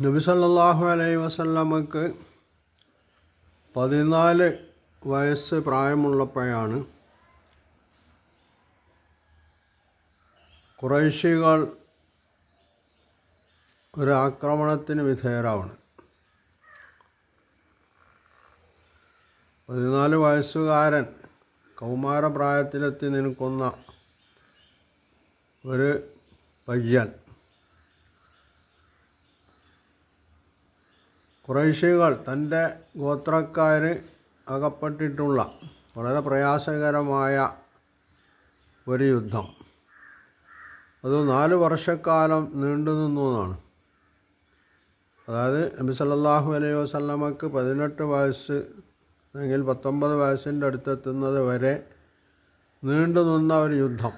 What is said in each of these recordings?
നബി സല്ലാഹു അലൈ വസല്ലമക്ക് പതിനാല് വയസ്സ് പ്രായമുള്ളപ്പോഴാണ് കുറേശികൾ ഒരു ആക്രമണത്തിന് വിധേയരാവണം. പതിനാല് വയസ്സുകാരൻ കൗമാരപ്രായത്തിലെത്തി നിൽക്കുന്ന ഒരു പയ്യൻ കുറേശികൾ തന്റെ ഗോത്രക്കാർ അകപ്പെട്ടിട്ടുള്ള വളരെ പ്രയാസകരമായ ഒരു യുദ്ധം. അത് നാല് വർഷക്കാലം നീണ്ടു നിന്നു എന്നാണ്. അതായത് നബി സല്ലാഹു അലൈഹി വസല്ലമക്ക് പതിനെട്ട് വയസ്സ് അല്ലെങ്കിൽ പത്തൊമ്പത് വയസ്സിന്റെ അടുത്തെത്തുന്നത് വരെ നീണ്ടു നിന്ന ഒരു യുദ്ധം.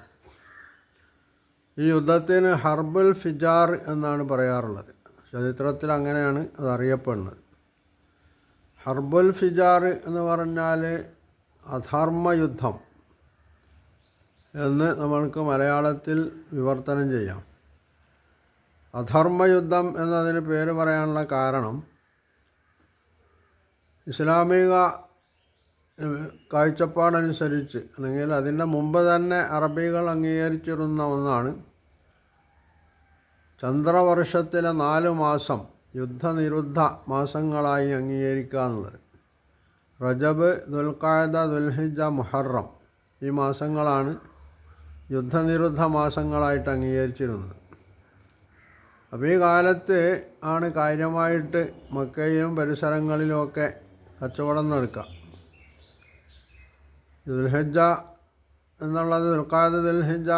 ഈ യുദ്ധത്തിന് ഹർബൽ ഫിജാർ എന്നാണ് പറയാറുള്ളത്. ചരിത്രത്തിൽ അങ്ങനെയാണ് അത് അറിയപ്പെടുന്നത് ഹർബുൽ ഫിജാർ എന്ന് പറഞ്ഞാൽ അധർമ്മ യുദ്ധം എന്ന് നമ്മൾക്ക് മലയാളത്തിൽ വിവർത്തനം ചെയ്യാം. അധർമ്മയുദ്ധം എന്നതിന് പേര് പറയാനുള്ള കാരണം ഇസ്ലാമിക കാഴ്ചപ്പാടനുസരിച്ച് അല്ലെങ്കിൽ അതിന്റെ മുമ്പ് തന്നെ അറബികൾ അംഗീകരിച്ചിരുന്ന ഒന്നാണ് ചന്ദ്രവർഷത്തിലെ നാല് മാസം യുദ്ധനിരുദ്ധ മാസങ്ങളായി അംഗീകരിക്കുക എന്നുള്ളത് റജബ് ദുൽഖായദ ദുൽഹിജ മുഹറം ഈ മാസങ്ങളാണ് യുദ്ധനിരുദ്ധ മാസങ്ങളായിട്ട് അംഗീകരിച്ചിരുന്നത്. അപ്പോൾ ഈ കാലത്ത് ആണ് കാര്യമായിട്ട് മക്കയിലും പരിസരങ്ങളിലുമൊക്കെ കച്ചവടം നടക്കുക. ദുൽഹജ എന്നുള്ളത് ദുൽഖാദ് ദുൽഹിജ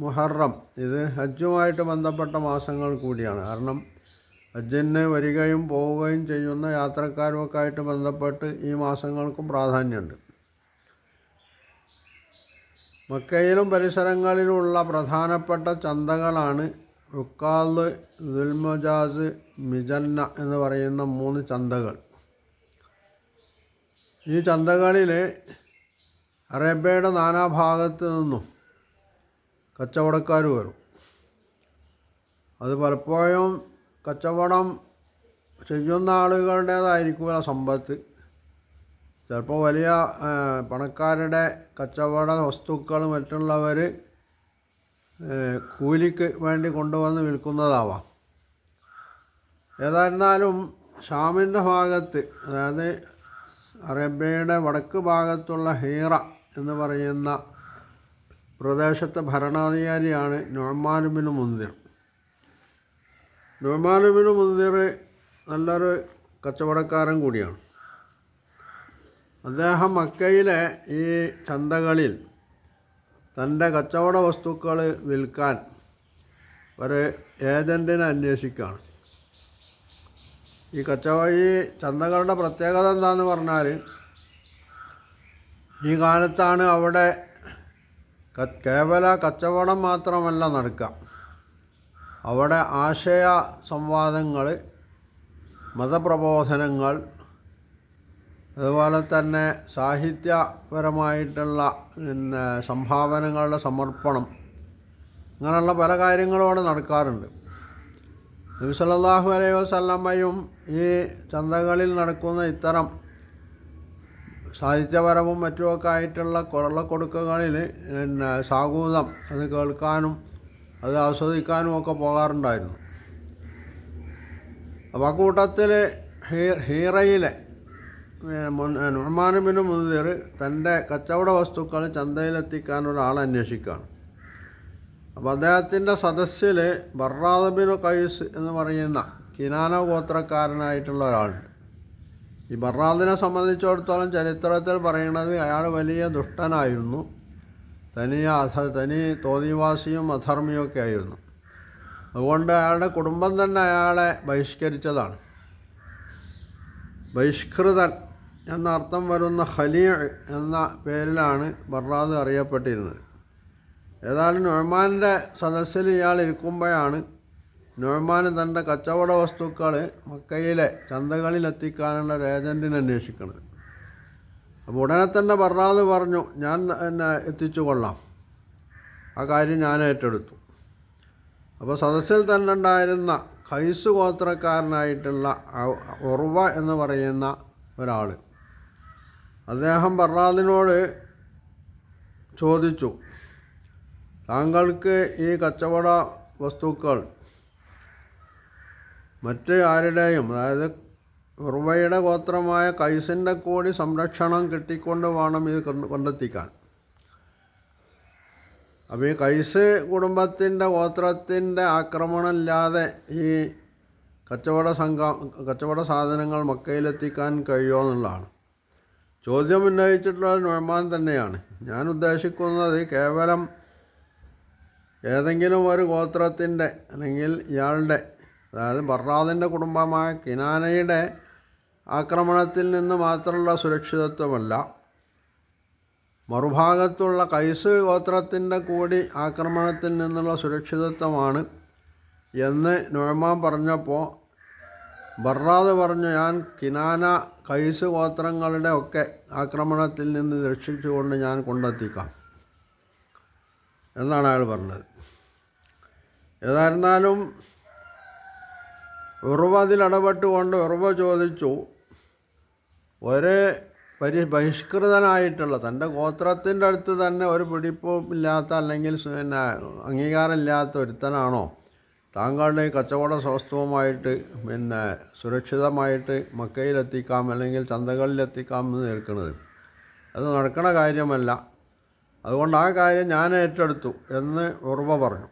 മുഹറം. ഇത് ഹജ്ജുമായിട്ട് ബന്ധപ്പെട്ട മാസങ്ങൾ കൂടിയാണ്. കാരണം ഹജ്ജിന് വരികയും പോവുകയും ചെയ്യുന്ന യാത്രക്കാരുമൊക്കെ ആയിട്ട് ബന്ധപ്പെട്ട് ഈ മാസങ്ങൾക്കും പ്രാധാന്യമുണ്ട്. മക്കയിലും പരിസരങ്ങളിലുമുള്ള പ്രധാനപ്പെട്ട ചന്തകളാണ് റുക്കാദ് ദുൽമജാസ് മിജന്ന എന്ന് പറയുന്ന മൂന്ന് ചന്തകൾ. ഈ ചന്തകളിൽ അറേബ്യയുടെ നാനാഭാഗത്ത് നിന്നും കച്ചവടക്കാർ വരും. അത് പലപ്പോഴും കച്ചവടം ചെയ്യുന്ന ആളുകളുടേതായിരിക്കുമല്ല സമ്പത്ത്. ചിലപ്പോൾ വലിയ പണക്കാരുടെ കച്ചവട വസ്തുക്കൾ മറ്റുള്ളവർ കൂലിക്ക് വേണ്ടി കൊണ്ടുവന്ന് വിൽക്കുന്നതാവാം. ഏതായിരുന്നാലും ഷാമിന്റെ ഭാഗത്ത് അതായത് അറേബ്യയുടെ വടക്ക് ഭാഗത്തുള്ള ഹീറ എന്ന് പറയുന്ന പ്രദേശത്തെ ഭരണാധികാരിയാണ് നൊമാനുബിന് മുന്തിർ നൊമാനുബിന് മുന്തിർ നല്ലൊരു കച്ചവടക്കാരൻ കൂടിയാണ്. അദ്ദേഹം മക്കയിലെ ഈ ചന്തകളിൽ തന്റെ കച്ചവട വസ്തുക്കൾ വിൽക്കാൻ ഒരു ഏജന്റിനെ അന്വേഷിക്കുകയാണ്. ഈ കച്ചവട ഈ ചന്തകളുടെ പ്രത്യേകത എന്താണെന്ന് പറഞ്ഞാൽ ഈ കാലത്താണ് അവിടെ കേവല കച്ചവടം മാത്രമല്ല നടക്കുക. അവിടെ ആശയ സംവാദങ്ങൾ മതപ്രബോധനങ്ങൾ അതുപോലെ തന്നെ സാഹിത്യപരമായിട്ടുള്ള പിന്നെ സംഭാവനകളുടെ സമർപ്പണം അങ്ങനെയുള്ള പല കാര്യങ്ങളും അവിടെ നടക്കാറുണ്ട്. നബി അലൈ വസല്ലമ്മയും ഈ ചന്തകളിൽ നടക്കുന്ന ഇത്തരം സാഹിത്യപരവും മറ്റുമൊക്കെ ആയിട്ടുള്ള കൊള്ളക്കൊടുക്കകളിൽ പിന്നെ സാഗൂതം അത് കേൾക്കാനും അത് ആസ്വദിക്കാനും ഒക്കെ പോകാറുണ്ടായിരുന്നു. അപ്പോൾ ആ കൂട്ടത്തിൽ ഹീറയിലെ നുഹ്മാനുബിന് മുതിർ തന്റെ കച്ചവട വസ്തുക്കൾ ചന്തയിലെത്തിക്കാൻ ഒരാളെ അന്വേഷിക്കുകയാണ്. അപ്പോൾ അദ്ദേഹത്തിന്റെ സദസ്സിൽ ബർറാദബിനു കൈസ് എന്ന് പറയുന്ന കിനാന ഗോത്രക്കാരനായിട്ടുള്ള ഒരാളുണ്ട്. ഈ ബർറാദിനെ സംബന്ധിച്ചിടത്തോളം ചരിത്രത്തിൽ പറയുന്നത് അയാൾ വലിയ ദുഷ്ടനായിരുന്നു. തനി അധ തനി തോന്നിവാസിയും അധർമ്മിയും ഒക്കെ ആയിരുന്നു. അതുകൊണ്ട് അയാളുടെ കുടുംബം തന്നെ അയാളെ ബഹിഷ്കരിച്ചതാണ്. ബഹിഷ്കൃതൻ എന്നർത്ഥം വരുന്ന ഖലീ എന്ന പേരിലാണ് ബർറാദ് അറിയപ്പെട്ടിരുന്നത്. ഏതായാലും നൊഹ്മാന്റെ സദസ്സിൽ ഇയാൾ ഇരിക്കുമ്പോഴാണ് നൊഹ്മാൻ തന്റെ കച്ചവട വസ്തുക്കൾ മക്കയിലെ ചന്തകളിൽ എത്തിക്കാനുള്ള ഒരു ഏജന്റിനെ അന്വേഷിക്കുന്നത് അപ്പോൾ ഉടനെ തന്നെ ബർറാദ് പറഞ്ഞു ഞാൻ എന്നെ എത്തിച്ചു കൊള്ളാം. ആ കാര്യം ഞാൻ ഏറ്റെടുത്തു. അപ്പോൾ സദസ്സിൽ തന്നെ ഉണ്ടായിരുന്ന ഖൈസ് ഗോത്രക്കാരനായിട്ടുള്ള ഉർവ എന്ന് പറയുന്ന ഒരാൾ അദ്ദേഹം ബർറാദിനോട് ചോദിച്ചു താങ്കൾക്ക് ഈ കച്ചവട വസ്തുക്കൾ മറ്റ് ആരുടെയും അതായത് ഉർവയുടെ ഗോത്രമായ കൈസിന്റെ കൂടി സംരക്ഷണം കിട്ടിക്കൊണ്ട് വേണം ഇത് കൊണ്ട് കൊണ്ടെത്തിക്കാൻ. അപ്പോൾ ഈ കൈസ് കുടുംബത്തിന്റെ ഗോത്രത്തിന്റെ ആക്രമണം ഇല്ലാതെ ഈ കച്ചവട സംഘം കച്ചവട സാധനങ്ങൾ മക്കയിലെത്തിക്കാൻ കഴിയുമോ എന്നുള്ളതാണ്. ചോദ്യം ഉന്നയിച്ചിട്ടുള്ള നൊഴമാൻ തന്നെയാണ്. ഞാൻ ഉദ്ദേശിക്കുന്നത് കേവലം ഏതെങ്കിലും ഒരു ഗോത്രത്തിന്റെ അല്ലെങ്കിൽ ഇയാളുടെ അതായത് ബർറാദിന്റെ കുടുംബമായ കിനാനയുടെ ആക്രമണത്തിൽ നിന്ന് മാത്രമുള്ള സുരക്ഷിതത്വമല്ല. മറുഭാഗത്തുള്ള കൈസ് ഗോത്രത്തിന്റെ കൂടി ആക്രമണത്തിൽ നിന്നുള്ള സുരക്ഷിതത്വമാണ് എന്ന് നൊഴമാൻ പറഞ്ഞപ്പോൾ ബർറാദ് പറഞ്ഞു ഞാൻ കിനാന കൈസ് ഗോത്രങ്ങളുടെ ഒക്കെ ആക്രമണത്തിൽ നിന്ന് രക്ഷിച്ചുകൊണ്ട് ഞാൻ കൊണ്ടെത്തിക്കാം എന്നാണ് അയാൾ പറഞ്ഞത്. ഏതായിരുന്നാലും ഉറവ അതിൽ ഇടപെട്ടുകൊണ്ട് ഉറവ ചോദിച്ചു ഒരു പരി ബഹിഷ്കൃതനായിട്ടുള്ള തന്റെ ഗോത്രത്തിന്റെ അടുത്ത് തന്നെ ഒരു പിടിപ്പും ഇല്ലാത്ത അല്ലെങ്കിൽ പിന്നെ അംഗീകാരമില്ലാത്ത ഒരുത്തനാണോ? താങ്കളുടെ ഈ കച്ചവട സ്വസ്ഥവുമായിട്ട് പിന്നെ സുരക്ഷിതമായിട്ട് മക്കയിലെത്തിക്കാം അല്ലെങ്കിൽ ചന്തകളിലെത്തിക്കാം എന്ന് നിൽക്കുന്നത് അത് നടക്കണ കാര്യമല്ല. അതുകൊണ്ട് ആ കാര്യം ഞാൻ ഏറ്റെടുത്തു എന്ന് ഉറവ പറഞ്ഞു.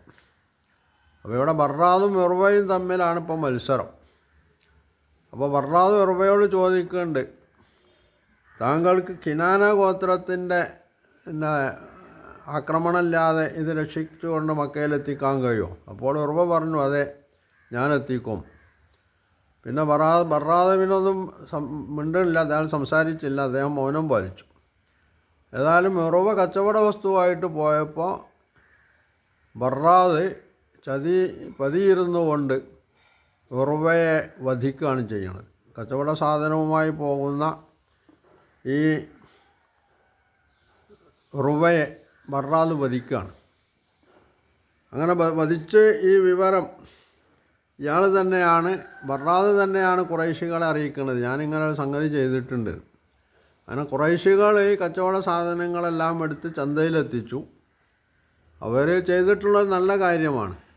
അപ്പോൾ ഇവിടെ ബർറാദും ഉറവയും തമ്മിലാണ് ഇപ്പോൾ മത്സരം. അപ്പോൾ ബർറാദ് ഉറവയോട് ചോദിക്കുന്നുണ്ട് താങ്കൾക്ക് കിനാന ഗോത്രത്തിന്റെ പിന്നെ ആക്രമണമില്ലാതെ ഇത് രക്ഷിച്ചുകൊണ്ട് മക്കയിലെത്തിക്കാൻ കഴിയുമോ? അപ്പോൾ ഉറവ പറഞ്ഞു അതെ ഞാനെത്തിക്കും പിന്നെ ബറാ ബറാദവിനൊന്നും മിണ്ടില്ല അദ്ദേഹം സംസാരിച്ചില്ല അദ്ദേഹം മൗനം പാലിച്ചു. ഏതായാലും ഉറവ കച്ചവട വസ്തുവായിട്ട് പോയപ്പോൾ ബർറാദ് ചതി പതിയിരുന്നു കൊണ്ട് ഉറവയെ വധിക്കുകയാണ് ചെയ്യുന്നത്. കച്ചവട സാധനവുമായി പോകുന്ന ഈ ഉറവയെ ബർറാദ് വധിക്കുകയാണ്. അങ്ങനെ വധിച്ച് ഈ വിവരം ഇയാൾ തന്നെയാണ് ബർറാദ് തന്നെയാണ് കുറേശികളെ അറിയിക്കുന്നത്. ഞാനിങ്ങനെ ഒരു സംഗതി ചെയ്തിട്ടുണ്ട്. അങ്ങനെ കുറേശികൾ ഈ കച്ചവട സാധനങ്ങളെല്ലാം എടുത്ത് ചന്തയിലെത്തിച്ചു. അവർ ചെയ്തിട്ടുള്ളത് നല്ല കാര്യമാണ്.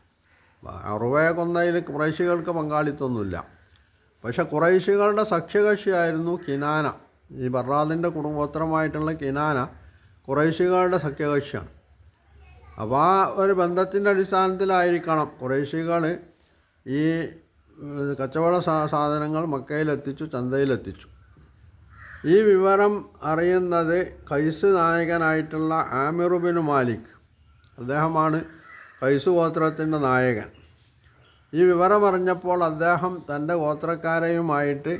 അറുവയെ കൊന്നതിൽ കുറേശികൾക്ക് പങ്കാളിത്തമൊന്നുമില്ല. പക്ഷെ കുറേശികളുടെ സഖ്യകക്ഷിയായിരുന്നു കിനാന. ഈ ബർറാദിന്റെ കുടുംബോത്തരമായിട്ടുള്ള കിനാന കുറേശികളുടെ സഖ്യകക്ഷിയാണ്. അപ്പോൾ ആ ഒരു ബന്ധത്തിന്റെ അടിസ്ഥാനത്തിലായിരിക്കണം കുറേശികൾ ഈ കച്ചവട സാധനങ്ങൾ മക്കയിലെത്തിച്ചു ചന്തയിലെത്തിച്ചു. ഈ വിവരം അറിയുന്നത് കൈസ് നായകനായിട്ടുള്ള ആമിറുബിൻ മാലിക്. അദ്ദേഹമാണ് കൈസ് ഗോത്രത്തിന്റെ നായകൻ. ഈ വിവരം അറിഞ്ഞപ്പോൾ അദ്ദേഹം തന്റെ ഗോത്രക്കാരെയുമായിട്ട്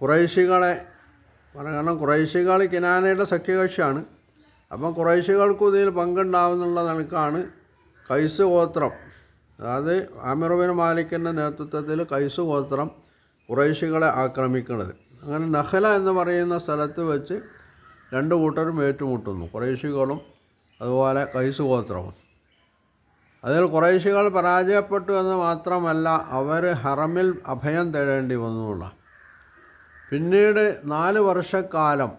കുറേശികളെ കാരണം കുറേശികൾ കിനാനയുടെ സഖ്യകക്ഷിയാണ്. അപ്പം കുറേശികൾക്കും ഇതിൽ പങ്കുണ്ടാവുന്നുള്ള നിലക്കാണ് കൈസ് ഗോത്രം അതായത് ആമിറുബിൻ മാലിക്കിന്റെ നേതൃത്വത്തിൽ കൈസ് ഗോത്രം കുറേശികളെ ആക്രമിക്കുന്നത്. അങ്ങനെ നഹല എന്ന് പറയുന്ന സ്ഥലത്ത് വെച്ച് രണ്ട് കൂട്ടരും ഏറ്റുമുട്ടുന്നു. കുറേശികളും അതുപോലെ കൈസ് ഗോത്രവും അതിൽ കുറേശികൾ പരാജയപ്പെട്ടു എന്ന് മാത്രമല്ല അവർ ഹറമിൽ അഭയം തേടേണ്ടി വന്നുള്ള പിന്നീട് നാല് വർഷക്കാലം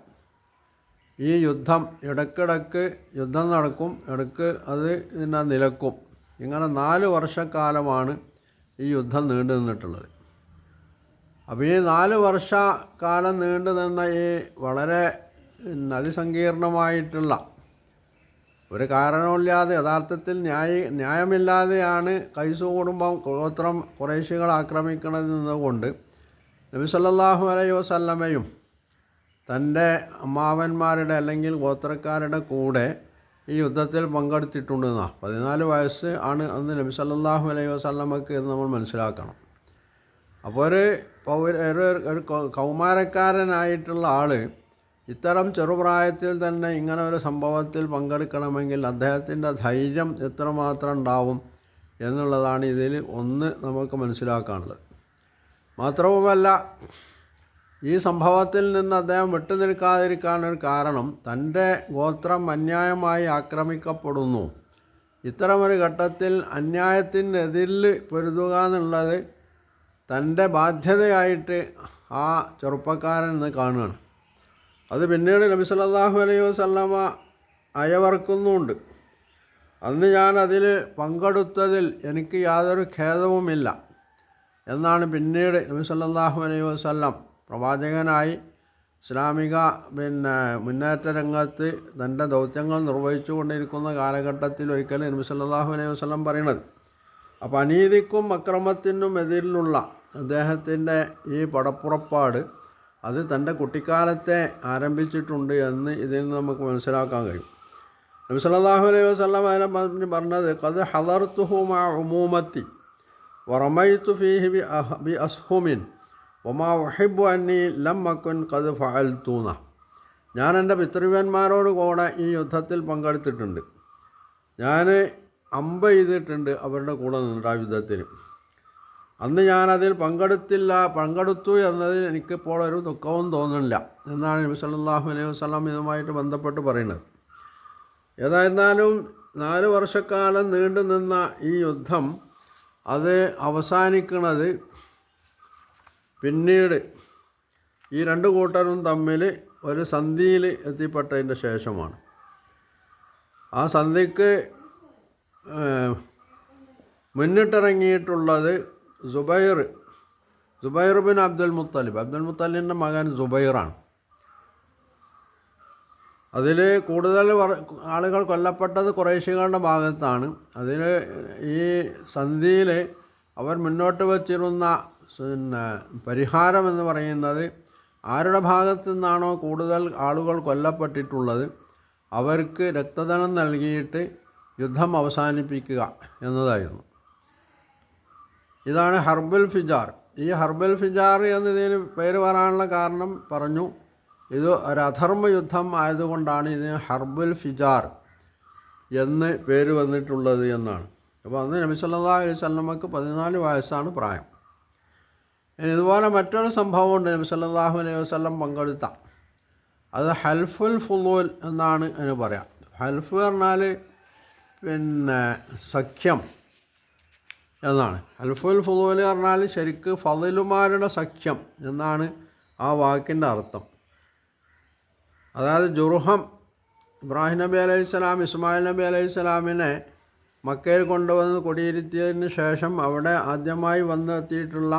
ഈ യുദ്ധം ഇടക്കിടക്ക് യുദ്ധം നടക്കും ഇടയ്ക്ക് അത് ഇതിനെ നിലക്കും. ഇങ്ങനെ നാല് വർഷക്കാലമാണ് ഈ യുദ്ധം നീണ്ടു നിന്നിട്ടുള്ളത്. അപ്പോൾ ഈ നാല് വർഷക്കാലം നീണ്ടു നിന്ന ഈ വളരെ അതിസങ്കീർണമായിട്ടുള്ള ഒരു കാരണമില്ലാതെ യഥാർത്ഥത്തിൽ ന്യായ ന്യായമില്ലാതെയാണ് കൈസു കുടുംബം ഗോത്രം കുറേശികൾ ആക്രമിക്കണത് എന്നതുകൊണ്ട് നബി സല്ലാഹു അലൈ വസല്ലമയും തന്റെ അമ്മാവന്മാരുടെ അല്ലെങ്കിൽ ഗോത്രക്കാരുടെ കൂടെ ഈ യുദ്ധത്തിൽ പങ്കെടുത്തിട്ടുണ്ടെന്നാണ് പതിനാല് വയസ്സ് ആണ് അന്ന് നബി സല്ലാഹു അലൈ വസല്ലമക്ക് എന്ന് നമ്മൾ മനസ്സിലാക്കണം. അപ്പോൾ ഒരു പൗര ഒരു കൗമാരക്കാരനായിട്ടുള്ള ആൾ ഇത്തരം ചെറുപ്രായത്തിൽ തന്നെ ഇങ്ങനെ ഒരു സംഭവത്തിൽ പങ്കെടുക്കണമെങ്കിൽ അദ്ദേഹത്തിന്റെ ധൈര്യം എത്രമാത്രം ഉണ്ടാവും എന്നുള്ളതാണ് ഇതിൽ ഒന്ന് നമുക്ക് മനസ്സിലാക്കാനുള്ളത്. മാത്രവുമല്ല ഈ സംഭവത്തിൽ നിന്ന് അദ്ദേഹം വിട്ടുനിൽക്കാതിരിക്കാനൊരു കാരണം തന്റെ ഗോത്രം അന്യായമായി ആക്രമിക്കപ്പെടുന്നു. ഇത്തരമൊരു ഘട്ടത്തിൽ അന്യായത്തിനെതിരിൽ പൊരുതുക എന്നുള്ളത് തന്റെ ബാധ്യതയായിട്ട് ആ ചെറുപ്പക്കാരൻ ഇന്ന് കാണുകയാണ്. അത് പിന്നീട് നബി സല്ലാഹു അലൈഹി വസല്ലമ അയവർക്കുന്നുണ്ട്. അന്ന് ഞാൻ അതിൽ പങ്കെടുത്തതിൽ എനിക്ക് യാതൊരു ഖേദവുമില്ല. എന്നാണ് പിന്നീട് നബി സല്ലാഹു അലൈഹി വസല്ലം പ്രവാചകനായി ഇസ്ലാമിക പിന്നെ മുന്നേറ്റ രംഗത്ത് തന്റെ ദൗത്യങ്ങൾ നിർവഹിച്ചു കൊണ്ടിരിക്കുന്ന കാലഘട്ടത്തിൽ ഒരിക്കലും നബി സല്ലാഹു അലൈഹി വസല്ലം പറയണത് അപ്പോൾ അനീതിക്കും അക്രമത്തിനും എതിരിലുള്ള അദ്ദേഹത്തിന്റെ ഈ പടപ്പുറപ്പാട് അത് തന്റെ കുട്ടിക്കാലത്തെ ആരംഭിച്ചിട്ടുണ്ട് എന്ന് ഇതിൽ നിന്ന് നമുക്ക് മനസ്സിലാക്കാൻ കഴിയും. നബി സല്ലല്ലാഹു അലൈഹി വസ്ലാം അതിനെ പറഞ്ഞ് പറഞ്ഞത് കത് ഹദർത്തുഹുമാ ഉമൂമത്തി വറമൈത്തു ഫീഹി ബി ബി അസ്ഹുമിൻ ഒമാ വഹിബു അന്നി ലം അക്കുൻ കത് ഫഅൽത്തൂന ഞാൻ എന്റെ പിതൃവ്യന്മാരോട് കൂടെ ഈ യുദ്ധത്തിൽ പങ്കെടുത്തിട്ടുണ്ട്. ഞാൻ അമ്പ ചെയ്തിട്ടുണ്ട് അവരുടെ കൂടെ നിന്നിട്ട് ആ യുദ്ധത്തിന്. അന്ന് ഞാനതിൽ പങ്കെടുത്തില്ല പങ്കെടുത്തു എന്നതിൽ എനിക്കിപ്പോൾ ഒരു ദുഃഖവും തോന്നുന്നില്ല എന്നാണ് നബി സല്ലാഹു അലൈഹി വസ്ലാം ഇതുമായിട്ട് ബന്ധപ്പെട്ട് പറയുന്നത്. ഏതായിരുന്നാലും നാല് വർഷക്കാലം നീണ്ടു നിന്ന ഈ യുദ്ധം അത് അവസാനിക്കുന്നത് പിന്നീട് ഈ രണ്ട് കൂട്ടരും തമ്മിൽ ഒരു സന്ധിയിൽ എത്തിപ്പെട്ടതിന്റെ ശേഷമാണ്. ആ സന്ധിക്ക് മുന്നിട്ടിറങ്ങിയിട്ടുള്ളത് Zubair Zubair bin Abdul Muttalib. Abdul മുത്തലിബിന്റെ മകൻ സുബൈറാണ്. അതിൽ കൂടുതൽ ആളുകൾ കൊല്ലപ്പെട്ടത് കുറേശ്യകളുടെ ഭാഗത്താണ്. അതിൽ ഈ സന്ധിയിൽ അവർ മുന്നോട്ട് വച്ചിരുന്ന പിന്നെ പരിഹാരം എന്ന് പറയുന്നത് ആരുടെ ഭാഗത്തു നിന്നാണോ കൂടുതൽ ആളുകൾ കൊല്ലപ്പെട്ടിട്ടുള്ളത് അവർക്ക് രക്തദാനം നൽകിയിട്ട് യുദ്ധം അവസാനിപ്പിക്കുക എന്നതായിരുന്നു. ഇതാണ് ഹർബൽ ഫിജാർ. ഈ ഹർബൽ ഫിജാർ എന്നതിന് പേര് വരാനുള്ള കാരണം പറഞ്ഞു ഇത് ഒരു അധർമ്മ യുദ്ധം ആയതുകൊണ്ടാണ് ഇതിന് ഹർബൽ ഫിജാർ എന്ന് പേര് വന്നിട്ടുള്ളത് എന്നാണ്. അപ്പോൾ അന്ന് നബി സല്ലല്ലാഹു അലൈഹി വസല്ലമക്ക് പതിനാല് വയസ്സാണ് പ്രായം. ഇതുപോലെ മറ്റൊരു സംഭവമുണ്ട് നബി സല്ലല്ലാഹു അലൈഹി വസ്ലം പങ്കെടുത്ത. അത് ഹൽഫുൽ ഫുലൂൽ എന്നാണ് അതിന് പറയാം. ഹൽഫ് പറഞ്ഞാൽ പിന്നെ സഖ്യം. എന്നാണ്. അൽഫുൽ ഫുദൂൽ പറഞ്ഞാൽ ശരിക്ക് ഫതിലുമാരുടെ സഖ്യം എന്നാണ് ആ വാക്കിന്റെ അർത്ഥം. അതായത് ജുർഹം ഇബ്രാഹിം നബി അലൈഹി സ്വലാം ഇസ്മായിൽ നബി അലൈഹി സ്വലാമിനെ മക്കയിൽ കൊണ്ടുവന്ന് കുടിയിരുത്തിയതിന് ശേഷം അവിടെ ആദ്യമായി വന്നെത്തിയിട്ടുള്ള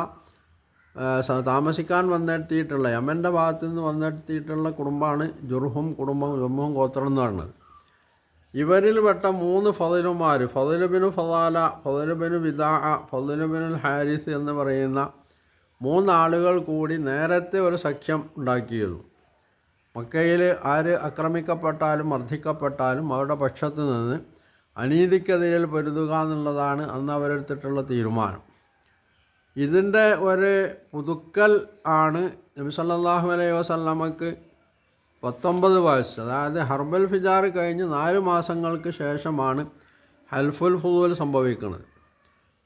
താമസിക്കാൻ വന്നെത്തിയിട്ടുള്ള യമന്റെ ഭാഗത്തു നിന്ന് വന്നെത്തിയിട്ടുള്ള കുടുംബമാണ് ജുർഹും കുടുംബം ജുർഹും ഗോത്രം എന്ന് പറയുന്നത്. ഇവരിൽ പെട്ട മൂന്ന് ഫതിലുമാർ ഫതിലുബിനു ഫതാല ഫതിലുബിനു വിദാ ഫതിലുബിനുൽ ഹാരിസ് എന്ന് പറയുന്ന മൂന്നാളുകൾ കൂടി നേരത്തെ ഒരു സഖ്യം ഉണ്ടാക്കിയിരുന്നു. മക്കയിൽ ആര് ആക്രമിക്കപ്പെട്ടാലും മർദ്ദിക്കപ്പെട്ടാലും അവരുടെ പക്ഷത്ത് നിന്ന് അനീതിക്കെതിരിൽ പൊരുതുക എന്നുള്ളതാണ് അന്ന് അവരെടുത്തിട്ടുള്ള തീരുമാനം. ഇതിന്റെ ഒരു പുതുക്കൽ ആണ് നബി സല്ലല്ലാഹു അലൈഹി വസല്ലമക്ക് പത്തൊമ്പത് വയസ്സ്. അതായത് ഹർബൽ ഫിജാർ കഴിഞ്ഞ് നാല് മാസങ്ങൾക്ക് ശേഷമാണ് ഹൽഫുൽ ഫുദൂൽ സംഭവിക്കുന്നത്.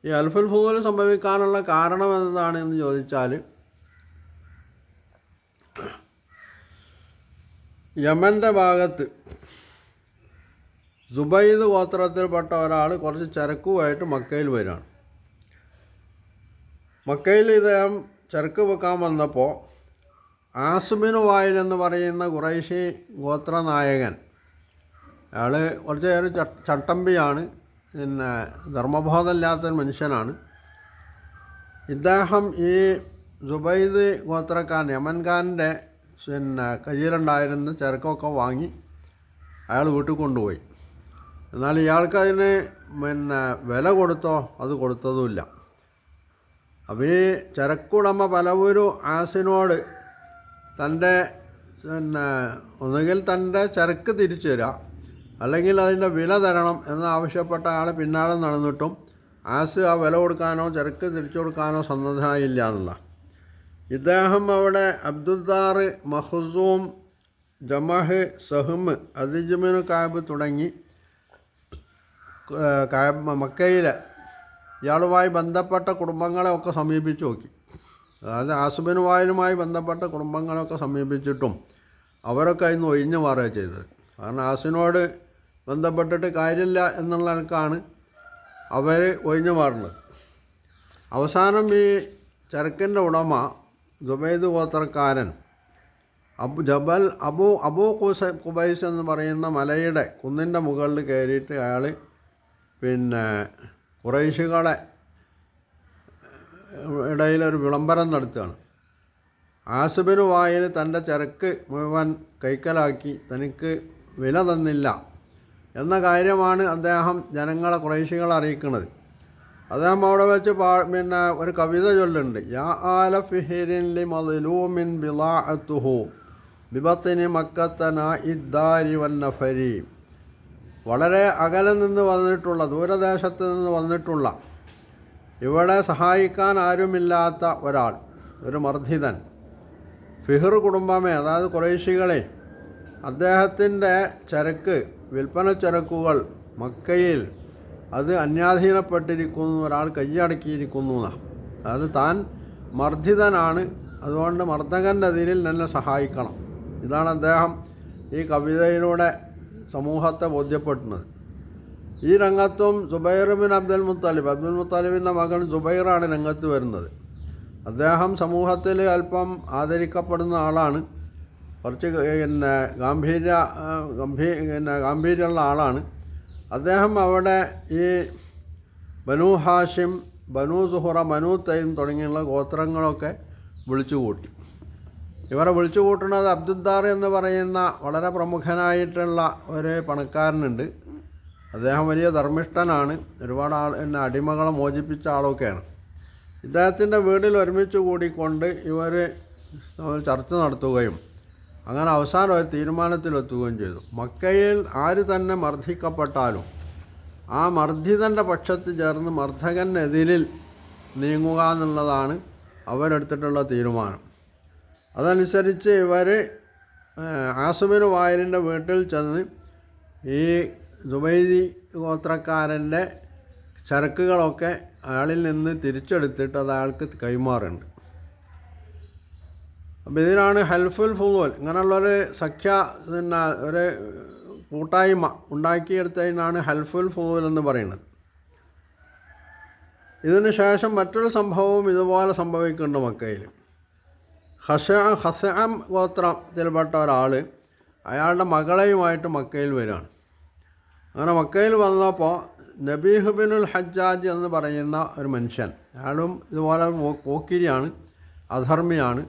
ഈ അൽഫുൽ ഫുദൂൽ സംഭവിക്കാനുള്ള കാരണം എന്താണ് എന്ന് ചോദിച്ചാൽ യമന്റെ ഭാഗത്ത് സുബൈദ് ഗോത്രത്തിൽപ്പെട്ട ഒരാൾ കുറച്ച് ചരക്കുമായിട്ട് മക്കയിൽ വരികയാണ്. മക്കയിൽ ഇദ്ദേഹം ചരക്ക് വെക്കാൻ വന്നപ്പോൾ ആസുബിന് വായിൽ എന്ന് പറയുന്ന കുറേശ്ശി ഗോത്രനായകൻ. അയാൾ കുറച്ചേറെ ചട്ടമ്പിയാണ്. പിന്നെ ധർമ്മബോധമില്ലാത്ത മനുഷ്യനാണ്. ഇദ്ദേഹം ഈ ജുബൈദ് ഗോത്രക്കാരൻ യമൻഖാന്റെ പിന്നെ കയ്യിലുണ്ടായിരുന്ന ചരക്കൊക്കെ വാങ്ങി അയാൾ വീട്ടിൽ കൊണ്ടുപോയി. എന്നാൽ ഇയാൾക്ക് അതിന് പിന്നെ വില കൊടുത്തോ അത് കൊടുത്തതുമില്ല. അപ്പോൾ ഈ ചരക്കുടമ പലവരും ആസിനോട് തന്റെ പിന്നെ ഒന്നുകിൽ തന്റെ ചരക്ക് തിരിച്ചു തരിക അല്ലെങ്കിൽ അതിന്റെ വില തരണം എന്നാവശ്യപ്പെട്ട ആൾ പിന്നാലെ നടന്നിട്ടും ആസ് ആ വില കൊടുക്കാനോ ചരക്ക് തിരിച്ചു കൊടുക്കാനോ സന്നദ്ധനായില്ല എന്നുള്ള. ഇദ്ദേഹം അവിടെ അബ്ദുദ്ദാർ മഹസൂം ജമഹ് സഹ്മ് അതിജുമിനു കാബ് തുടങ്ങി മക്കയിലെ ഇയാളുമായി ബന്ധപ്പെട്ട കുടുംബങ്ങളെ ഒക്കെ സമീപിച്ചു നോക്കി. അതായത് ആസുബിന് വായനുമായി ബന്ധപ്പെട്ട കുടുംബങ്ങളൊക്കെ സമീപിച്ചിട്ടും അവരൊക്കെ ഇന്ന് ഒഴിഞ്ഞു മാറുക ചെയ്തത്. കാരണം ആസിനോട് ബന്ധപ്പെട്ടിട്ട് കാര്യമില്ല എന്നുള്ള നിലക്കാണ് അവർ ഒഴിഞ്ഞു മാറുന്നത്. അവസാനം ഈ ചരക്കിന്റെ ഉടമ ജുബൈദ് ഗോത്രക്കാരൻ അബു ജബൽ അബു അബു കുസ കുബൈസ് എന്ന് പറയുന്ന മലയുടെ കുന്നിന്റെ മുകളിൽ കയറിയിട്ട് അയാൾ പിന്നെ കുറേശികളെ ഇടയിൽ ഒരു വിളംബരം നടത്തുകയാണ്. ആസിബിന് വായിന് തന്റെ ചരക്ക് മുഴുവൻ കൈക്കലാക്കി തനിക്ക് വില തന്നില്ല എന്ന കാര്യമാണ് അദ്ദേഹം ജനങ്ങളെ കുറേശികളെ അറിയിക്കുന്നത്. അദ്ദേഹം അവിടെ വെച്ച് പാ പിന്നെ ഒരു കവിത ചൊല്ലുണ്ട് യാ ആല ഫിഹിരിൻ ലി ബിളാഅത്തുഹു ബിബത്തിനി മക്കത്തന ഇദ്ദാരി വന്നഫരി വളരെ അകലെ നിന്ന് വന്നിട്ടുള്ള ദൂരദേശത്ത് നിന്ന് വന്നിട്ടുള്ള ഇവിടെ സഹായിക്കാൻ ആരുമില്ലാത്ത ഒരാൾ ഒരു മർദ്ദിതൻ. ഫിഹർ കുടുംബമേ അതായത് കുറേശികളെ. അദ്ദേഹത്തിന്റെ ചരക്ക് വിൽപ്പന ചരക്കുകൾ മക്കയിൽ അത് അന്യാധീനപ്പെട്ടിരിക്കുന്നു ഒരാൾ കയ്യടക്കിയിരിക്കുന്നു അത് താൻ മർദ്ദിതനാണ് അതുകൊണ്ട് മർദ്ദകന്റെ അതിരിൽ എന്നെ സഹായിക്കണം. ഇതാണ് അദ്ദേഹം ഈ കവിതയിലൂടെ സമൂഹത്തെ ബോധ്യപ്പെടുന്നത് ഈ രംഗത്തും ജുബൈറുബിൻ ബിൻ അബ്ദുൽ മുത്താലിബ് അബ്ദുൽ മുത്താലിബിന്റെ മകൻ ജുബൈറാണ് രംഗത്ത് വരുന്നത്. അദ്ദേഹം സമൂഹത്തിൽ അല്പം ആദരിക്കപ്പെടുന്ന ആളാണ്. കുറച്ച് പിന്നെ ഗാംഭീര്യ ഗംഭീ പിന്നെ ഗാംഭീര്യമുള്ള ആളാണ്. അദ്ദേഹം അവിടെ ഈ ബനു ഹാഷിം ബനു സുഹുറ ബനു തൈം തുടങ്ങിയുള്ള ഗോത്രങ്ങളൊക്കെ വിളിച്ചു കൂട്ടി ഇവരെ വിളിച്ചു കൂട്ടുന്നത് അബ്ദുദ്ദാർ എന്ന് പറയുന്ന വളരെ പ്രമുഖനായിട്ടുള്ള ഒരു പണക്കാരനുണ്ട്. അദ്ദേഹം വലിയ ധർമ്മിഷ്ഠനാണ്. ഒരുപാട് ആൾ എന്നെ അടിമകളെ മോചിപ്പിച്ച ആളൊക്കെയാണ്. ഇദ്ദേഹത്തിന്റെ വീട്ടിൽ ഒരുമിച്ച് കൂടിക്കൊണ്ട് ഇവർ ചർച്ച നടത്തുകയും അങ്ങനെ അവസാനം ഒരു തീരുമാനത്തിലെത്തുകയും ചെയ്തു. മക്കയിൽ ആര് തന്നെ മർദ്ദിക്കപ്പെട്ടാലും ആ മർദ്ദിതന്റെ പക്ഷത്ത് ചേർന്ന് മർദ്ദകനെതിരിൽ നീങ്ങുക എന്നുള്ളതാണ് അവരെടുത്തിട്ടുള്ള തീരുമാനം. അതനുസരിച്ച് ഇവർ ആസുബിന് വായലിന്റെ വീട്ടിൽ ചെന്ന് ഈ ദുബൈദി ഗോത്രക്കാരന്റെ ചരക്കുകളൊക്കെ അയാളിൽ നിന്ന് തിരിച്ചെടുത്തിട്ട് അത് അയാൾക്ക് കൈമാറുന്നുണ്ട്. അപ്പോൾ ഇതിനാണ് ഹെൽഫുൽ ഫുവൽ ഇങ്ങനെയുള്ളൊരു സഖ്യ പിന്നെ ഒരു കൂട്ടായ്മ ഉണ്ടാക്കിയെടുത്തതിനാണ് ഹെൽഫുൽ ഫുവൽ എന്ന് പറയുന്നത്. ഇതിന് ശേഷം മറ്റൊരു സംഭവവും ഇതുപോലെ സംഭവിക്കുന്നുണ്ട് മക്കയിൽ. ഹസ ഹസാം ഗോത്രത്തിൽപ്പെട്ട ഒരാൾ അയാളുടെ മകളെയുമായിട്ട് മക്കയിൽ വരികയാണ്. അങ്ങനെ മക്കയിൽ വന്നപ്പോൾ നബീഹുബിനുൽ ഹജ്ജാജ് എന്ന് പറയുന്ന ഒരു മനുഷ്യൻ. അയാളും ഇതുപോലെ പോക്കിരിയാണ് അധർമ്മിയാണ്.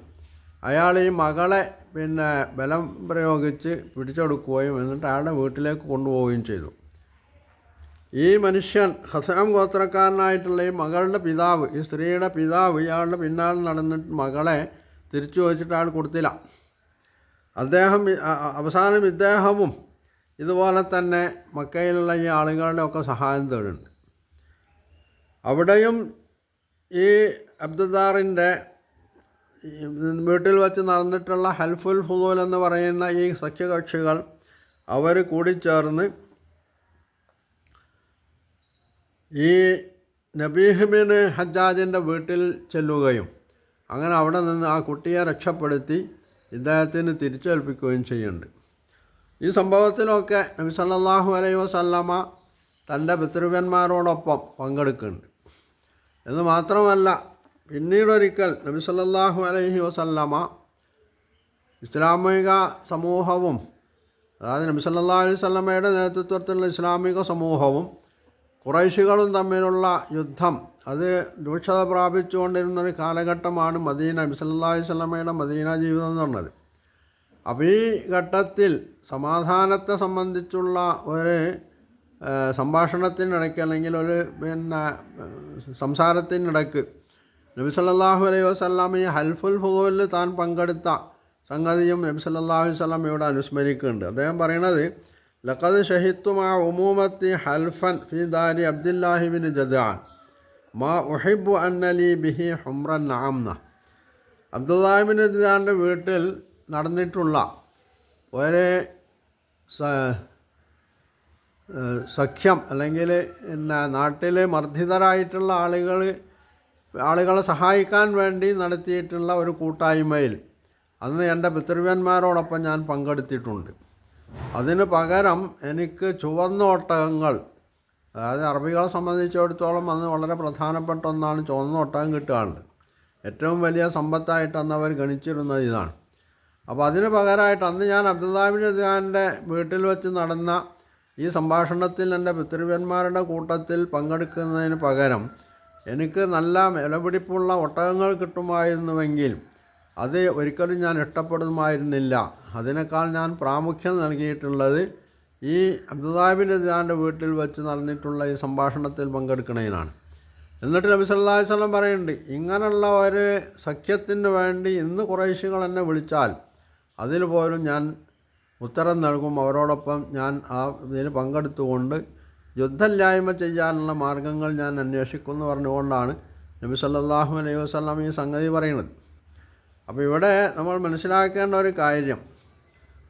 അയാൾ ഈ മകളെ പിന്നെ ബലം പ്രയോഗിച്ച് പിടിച്ചെടുക്കുകയും എന്നിട്ട് അയാളുടെ വീട്ടിലേക്ക് കൊണ്ടുപോവുകയും ചെയ്തു. ഈ മനുഷ്യൻ ഹസാം ഗോത്രക്കാരനായിട്ടുള്ള ഈ മകളുടെ പിതാവ് ഈ സ്ത്രീയുടെ പിതാവ് ഇയാളുടെ പിന്നാലെ നടന്നിട്ട് മകളെ തിരിച്ചു ചോദിച്ചിട്ട് അയാൾ കൊടുത്തില്ല. അദ്ദേഹം അവസാനം ഇദ്ദേഹവും ഇതുപോലെ തന്നെ മക്കയിലുള്ള ഈ ആളുകളുടെ ഒക്കെ സഹായം തേടുന്നുണ്ട്. അവിടെയും ഈ അബ്ദുദാറിന്റെ വീട്ടിൽ വച്ച് നടന്നിട്ടുള്ള ഹെൽഫുൽ ഫുദൂൽ എന്ന് പറയുന്ന ഈ സഖ്യകക്ഷികൾ അവർ കൂടിച്ചേർന്ന് ഈ നബീഹ്ബിൻ ഹജ്ജാജിന്റെ വീട്ടിൽ ചെല്ലുകയും അങ്ങനെ അവിടെ നിന്ന് ആ കുട്ടിയെ രക്ഷപ്പെടുത്തി ഇദ്ദേഹത്തിന് തിരിച്ചേൽപ്പിക്കുകയും ചെയ്യുന്നുണ്ട്. ഈ സംഭവത്തിലൊക്കെ നബി സല്ലാഹു അലൈ വസല്ലമ തന്റെ പിതൃവന്മാരോടൊപ്പം പങ്കെടുക്കുന്നുണ്ട്. എന്ന് മാത്രമല്ല പിന്നീടൊരിക്കൽ നബി സല്ലാഹു അലൈഹി വസല്ലമ ഇസ്ലാമിക സമൂഹവും അതായത് നബി സല്ലാ അലൈഹി വസല്ലമയുടെ നേതൃത്വത്തിലുള്ള ഇസ്ലാമിക സമൂഹവും കുറൈശികളും തമ്മിലുള്ള യുദ്ധം അത് രൂക്ഷത പ്രാപിച്ചുകൊണ്ടിരുന്ന ഒരു കാലഘട്ടമാണ് മദീന നബി സല്ലല്ലാഹു അലൈഹി വസല്ലമയുടെ മദീന ജീവിതം എന്ന് പറഞ്ഞത്. അപ്പോൾ ഈ ഘട്ടത്തിൽ സമാധാനത്തെ സംബന്ധിച്ചുള്ള ഒരു സംഭാഷണത്തിനിടയ്ക്ക് അല്ലെങ്കിൽ ഒരു പിന്നെ സംസാരത്തിനിടയ്ക്ക് നബി സല്ലാഹു അലൈഹി വസ്ലാം ഈ ഹൽഫുൽ ഫുഹുവിൽ താൻ പങ്കെടുത്ത സംഗതിയും നബി സല്ലാഹു വസല്ലം ഇവിടെ അനുസ്മരിക്കുന്നുണ്ട്. അദ്ദേഹം പറയണത് ലഖദ് ഷഹിത്തുമാ ഉമൂമത്തി ഹൽഫൻ ഫി ദാരി അബ്ദുല്ലാഹിബിൻ ജദാൻ മാ ഉഹിബു അന്നലി ബിഹി ഹുംറൻ നാംന അബ്ദുല്ലാഹിബിൻ ജദാന്റെ വീട്ടിൽ നടന്നിട്ടുള്ള വളരെ സഖ്യം അല്ലെങ്കിൽ എന്നാ നാട്ടിൽ മർദ്ദിതരായിട്ടുള്ള ആളുകൾ ആളുകളെ സഹായിക്കാൻ വേണ്ടി നടത്തിയിട്ടുള്ള ഒരു കൂട്ടായ്മയിൽ അന്ന് എന്റെ പിതൃവ്യന്മാരോടൊപ്പം ഞാൻ പങ്കെടുത്തിട്ടുണ്ട്. അതിന് പകരം എനിക്ക് ചുവന്ന ഒട്ടകങ്ങൾ അതായത് അറബികളെ സംബന്ധിച്ചിടത്തോളം അന്ന് വളരെ പ്രധാനപ്പെട്ട ഒന്നാണ് ചുവന്ന ഒട്ടകം കിട്ടുകയാണ്. ഏറ്റവും വലിയ സമ്പത്തായിട്ട് അന്ന് അവർ ഗണിച്ചിരുന്നത് ഇതാണ്. അപ്പോൾ അതിന് പകരമായിട്ട് അന്ന് ഞാൻ അബ്ദുല്ലാബിൻ വീട്ടിൽ വെച്ച് നടന്ന ഈ സംഭാഷണത്തിൽ എന്റെ പിതൃവ്യന്മാരുടെ കൂട്ടത്തിൽ പങ്കെടുക്കുന്നതിന് പകരം എനിക്ക് നല്ല വിലപിടിപ്പുള്ള ഒട്ടകങ്ങൾ കിട്ടുമായിരുന്നുവെങ്കിൽ അത് ഒരിക്കലും ഞാൻ ഇഷ്ടപ്പെടുമായിരുന്നില്ല. അതിനേക്കാൾ ഞാൻ പ്രാമുഖ്യം നൽകിയിട്ടുള്ളത് ഈ അബ്ദുദാബിൻ ഖാന്റെ വീട്ടിൽ വെച്ച് നടന്നിട്ടുള്ള ഈ സംഭാഷണത്തിൽ പങ്കെടുക്കുന്നതിനാണ്. എന്നിട്ട് നബി വസല്ലം പറയുന്നുണ്ട് ഇങ്ങനെയുള്ള ഒരു സഖ്യത്തിന് വേണ്ടി ഇന്ന് കുറേശികൾ എന്നെ വിളിച്ചാൽ അതിൽ പോലും ഞാൻ ഉത്തരം നൽകും. അവരോടൊപ്പം ഞാൻ ആ ഇതിന് പങ്കെടുത്തുകൊണ്ട് യുദ്ധമില്ലായ്മ ചെയ്യാനുള്ള മാർഗങ്ങൾ ഞാൻ അന്വേഷിക്കുമെന്ന് പറഞ്ഞുകൊണ്ടാണ് നബി സല്ലാഹു അലൈഹി വസ്ലാം ഈ സംഗതി പറയുന്നത്. അപ്പോൾ ഇവിടെ നമ്മൾ മനസ്സിലാക്കേണ്ട ഒരു കാര്യം.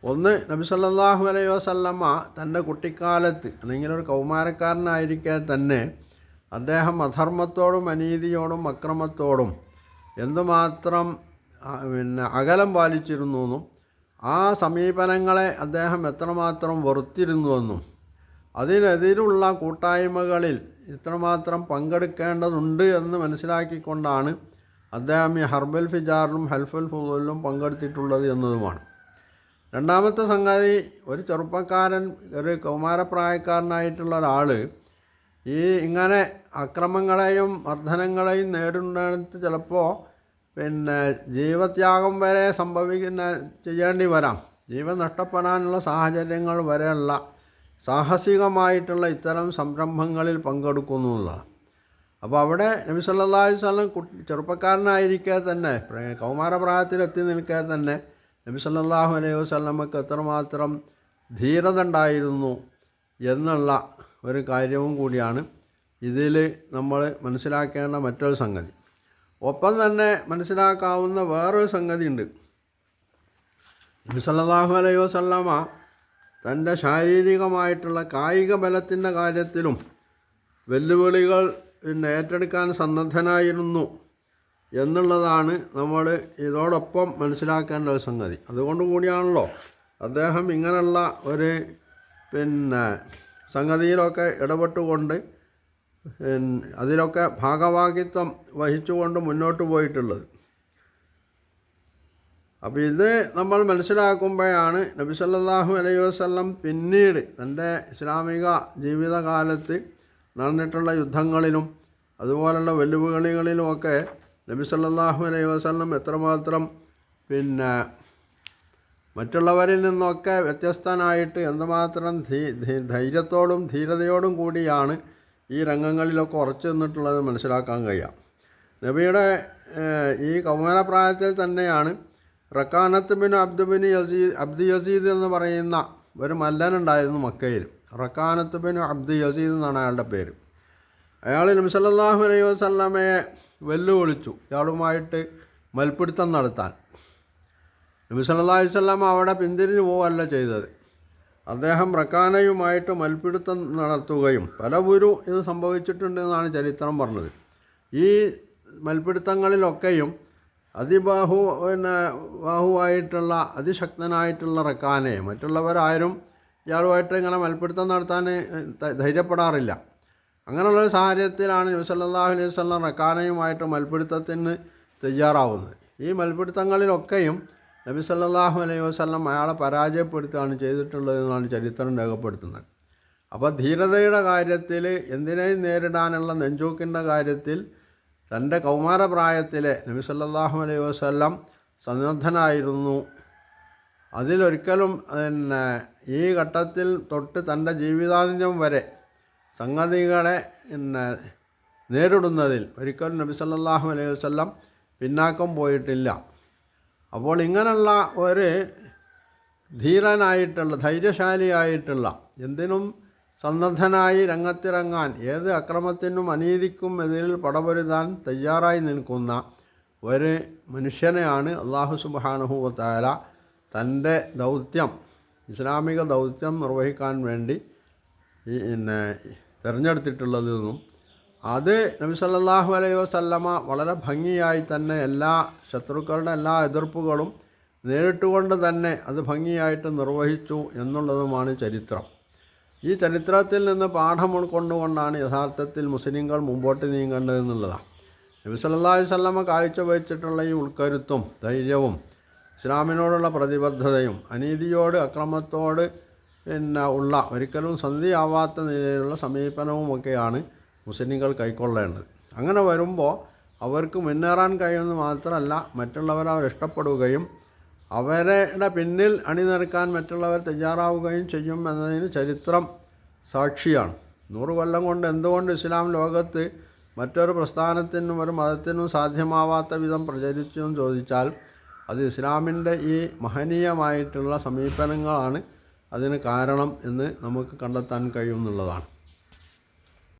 ഒന്ന് നബി സല്ലാഹു അലൈഹി വസല്ലമ്മ തന്റെ കുട്ടിക്കാലത്ത് അല്ലെങ്കിൽ ഒരു കൗമാരക്കാരനായിരിക്കെ തന്നെ അദ്ദേഹം അധർമ്മത്തോടും അനീതിയോടും അക്രമത്തോടും എന്തുമാത്രം പിന്നെ അകലം പാലിച്ചിരുന്നു എന്നും ആ സമീപനങ്ങളെ അദ്ദേഹം എത്രമാത്രം വെറുത്തിരുന്നുവെന്നും അതിനെതിരുള്ള കൂട്ടായ്മകളിൽ ഇത്രമാത്രം പങ്കെടുക്കേണ്ടതുണ്ട് എന്ന് മനസ്സിലാക്കിക്കൊണ്ടാണ് അദ്ദേഹം ഈ ഹർബൽ ഫിജാറിലും ഹെൽഫൽ ഫുദലിലും പങ്കെടുത്തിട്ടുള്ളത് എന്നതുമാണ്. രണ്ടാമത്തെ സംഗതി ഒരു ചെറുപ്പക്കാരൻ ഒരു കൗമാരപ്രായക്കാരനായിട്ടുള്ള ഒരാൾ ഈ ഇങ്ങനെ അക്രമങ്ങളെയും മർദ്ദനങ്ങളെയും നേരിടുന്നിടത്ത് ചിലപ്പോൾ പിന്നെ ജീവത്യാഗം വരെ സംഭവിക്കുന്ന ചെയ്യേണ്ടി വരാം. ജീവൻ നഷ്ടപ്പെടാനുള്ള സാഹചര്യങ്ങൾ വരെയുള്ള സാഹസികമായിട്ടുള്ള ഇത്തരം സംരംഭങ്ങളിൽ പങ്കെടുക്കുന്നു എന്നുള്ളതാണ് അപ്പോൾ അവിടെ നബി അലൈഹി വസല്ലം കുട്ടി ചെറുപ്പക്കാരനായിരിക്കെ തന്നെ പ്ര- കൗമാരപ്രായത്തിലെത്തി നിൽക്കെ തന്നെ നബി സല്ലല്ലാഹു അലൈഹി വസല്ലമക്ക് എത്രമാത്രം ധീരത ഉണ്ടായിരുന്നു എന്നുള്ള ഒരു കാര്യവും കൂടിയാണ് ഇതിൽ നമ്മൾ മനസ്സിലാക്കേണ്ട മറ്റൊരു സംഗതി. ഒപ്പം തന്നെ മനസ്സിലാക്കാവുന്ന വേറൊരു സംഗതി ഉണ്ട് നബി സല്ലല്ലാഹു അലൈഹി വസല്ലമ തന്റെ ശാരീരികമായിട്ടുള്ള കായിക ബലത്തിന്റെ കാര്യത്തിലും വെല്ലുവിളികൾ ഏറ്റെടുക്കാൻ സന്നദ്ധനായിരുന്നു എന്നുള്ളതാണ് നമ്മൾ ഇതോടൊപ്പം മനസ്സിലാക്കേണ്ട ഒരു സംഗതി. അതുകൊണ്ട് കൂടിയാണല്ലോ അദ്ദേഹം ഇങ്ങനെയുള്ള ഒരു പിന്നെ സംഗതിയിലൊക്കെ ഇടപെട്ടുകൊണ്ട് അതിലൊക്കെ ഭാഗവാഹിത്വം വഹിച്ചുകൊണ്ട് മുന്നോട്ട് പോയിട്ടുള്ളത്. അപ്പോൾ ഇത് നമ്മൾ മനസ്സിലാക്കുമ്പോഴാണ് നബി സല്ലാഹു അലൈഹി വസല്ലം പിന്നീട് തന്റെ ഇസ്ലാമിക ജീവിതകാലത്ത് നടന്നിട്ടുള്ള യുദ്ധങ്ങളിലും അതുപോലുള്ള വെല്ലുവിളികളിലുമൊക്കെ നബി സല്ലാഹു അലൈഹി വസല്ലം എത്രമാത്രം പിന്നെ മറ്റുള്ളവരിൽ നിന്നൊക്കെ വ്യത്യസ്തനായിട്ട് എന്തുമാത്രം ധൈര്യത്തോടും ധീരതയോടും കൂടിയാണ് ഈ രംഗങ്ങളിലൊക്കെ ഉറച്ചു നിന്നിട്ടുള്ളത് മനസ്സിലാക്കാൻ കഴിയാം. നബിയുടെ ഈ കൗമാരപ്രായത്തിൽ തന്നെയാണ് Rukanah bin Abdu bin Yazid Abdu Yazid എന്ന് പറയുന്ന ഒരു മല്ലനുണ്ടായിരുന്നു മക്കയിൽ. റക്കാനത്ത് ബിൻ അബ്ദു യസീദ് എന്നാണ് അയാളുടെ പേര്. അയാൾ നബി സല്ലല്ലാഹു അലൈഹി വസല്ലമയെ വെല്ലുവിളിച്ചു. ഇയാളുമായിട്ട് മൽപ്പിടുത്തം നടത്താൻ. നബി സല്ലല്ലാഹു അലൈഹി വസല്ലം അവിടെ പിന്തിരിഞ്ഞു പോവല്ല ചെയ്തത്. അദ്ദേഹം റക്കാനയുമായിട്ട് മൽപിടുത്തം നടത്തുകയും പല ഗുരു ഇത് സംഭവിച്ചിട്ടുണ്ടെന്നാണ് ചരിത്രം പറഞ്ഞത്. ഈ മൽപിടുത്തങ്ങളിലൊക്കെയും അതിബാഹു പിന്നെ ബാഹുവായിട്ടുള്ള അതിശക്തനായിട്ടുള്ള റക്കാനെ മറ്റുള്ളവരാരും ഇയാളുമായിട്ട് ഇങ്ങനെ മൽപ്പിടുത്തം നടത്താൻ ധൈര്യപ്പെടാറില്ല. അങ്ങനെയുള്ളൊരു സാഹചര്യത്തിലാണ് നബി സല്ലല്ലാഹു അലൈഹി വസല്ലം റക്കാനയുമായിട്ട് മൽപ്പിടുത്തത്തിന് തയ്യാറാവുന്നത്. ഈ മൽപ്പിടുത്തങ്ങളിലൊക്കെയും നബി സല്ലാഹു അലൈഹി വസ്ലം അയാളെ പരാജയപ്പെടുത്തുകയാണ് ചെയ്തിട്ടുള്ളതെന്നാണ് ചരിത്രം രേഖപ്പെടുത്തുന്നത്. അപ്പോൾ ധീരതയുടെ കാര്യത്തിൽ എന്തിനേയും നേരിടാനുള്ള നെഞ്ചൂക്കിന്റെ കാര്യത്തിൽ തന്റെ കൗമാരപ്രായത്തിലെ നബി സല്ലാഹു അലൈഹി വസല്ലം സന്നദ്ധനായിരുന്നു. അതിലൊരിക്കലും പിന്നെ ഈ ഘട്ടത്തിൽ തൊട്ട് തന്റെ ജീവിതാന്ത്യം വരെ സംഗതികളെ പിന്നെ നേരിടുന്നതിൽ ഒരിക്കലും നബി സല്ലല്ലാഹു അലൈഹി വസല്ലം പിന്നാക്കം പോയിട്ടില്ല. അപ്പോൾ ഇങ്ങനെയുള്ള ഒരു ധീരനായിട്ടുള്ള ധൈര്യശാലിയായിട്ടുള്ള എന്തിനും സന്നദ്ധനായി രംഗത്തിറങ്ങാൻ ഏത് അക്രമത്തിനും അനീതിക്കും എതിരിൽ പടപൊരുതാൻ തയ്യാറായി നിൽക്കുന്ന ഒരു മനുഷ്യനെയാണ് അള്ളാഹു സുബാനുഹുവത്തായ തന്റെ ദൗത്യം ഇസ്ലാമിക ദൗത്യം നിർവഹിക്കാൻ വേണ്ടി പിന്നെ തിരഞ്ഞെടുത്തിട്ടുള്ളതെന്നും അത് നബി സല്ലാഹു അലൈഹി വസല്ലമ വളരെ ഭംഗിയായി തന്നെ എല്ലാ ശത്രുക്കളുടെ എല്ലാ എതിർപ്പുകളും നേരിട്ടുകൊണ്ട് തന്നെ അത് ഭംഗിയായിട്ട് നിർവഹിച്ചു എന്നുള്ളതുമാണ് ചരിത്രം. ഈ ചരിത്രത്തിൽ നിന്ന് പാഠം ഉൾക്കൊണ്ടുകൊണ്ടാണ് യഥാർത്ഥത്തിൽ മുസ്ലിങ്ങൾ മുമ്പോട്ട് നീങ്ങേണ്ടതെന്നുള്ളതാണ് നബി സല്ലല്ലാഹു വസല്ലമ കാഴ്ചവെച്ചിട്ടുള്ള ഈ ഉൾക്കരുത്തും ധൈര്യവും ഇസ്ലാമിനോടുള്ള പ്രതിബദ്ധതയും അനീതിയോട് അക്രമത്തോട് പിന്നെ ഉള്ള ഒരിക്കലും സന്ധിയാവാത്ത നിലയിലുള്ള സമീപനവുമൊക്കെയാണ് മുസ്ലിങ്ങൾ കൈക്കൊള്ളേണ്ടത്. അങ്ങനെ വരുമ്പോൾ അവർക്ക് മുന്നേറാൻ കഴിയുമെന്ന് മാത്രമല്ല മറ്റുള്ളവരെ ഇഷ്ടപ്പെടുകയും അവരുടെ പിന്നിൽ അണിനിരക്കാൻ മറ്റുള്ളവർ തയ്യാറാവുകയും ചെയ്യും എന്നതിന് ചരിത്രം സാക്ഷിയാണ്. നൂറ് കൊല്ലം കൊണ്ട് എന്തുകൊണ്ട് ഇസ്ലാം ലോകത്ത് മറ്റൊരു പ്രസ്ഥാനത്തിനും ഒരു മതത്തിനും സാധ്യമാവാത്ത വിധം പ്രചരിച്ചു എന്ന് ചോദിച്ചാൽ അത് ഇസ്ലാമിന്റെ ഈ മഹനീയമായിട്ടുള്ള സമീപനങ്ങളാണ് അതിന് കാരണം എന്ന് നമുക്ക് കണ്ടെത്താൻ കഴിയുമെന്നുള്ളതാണ്.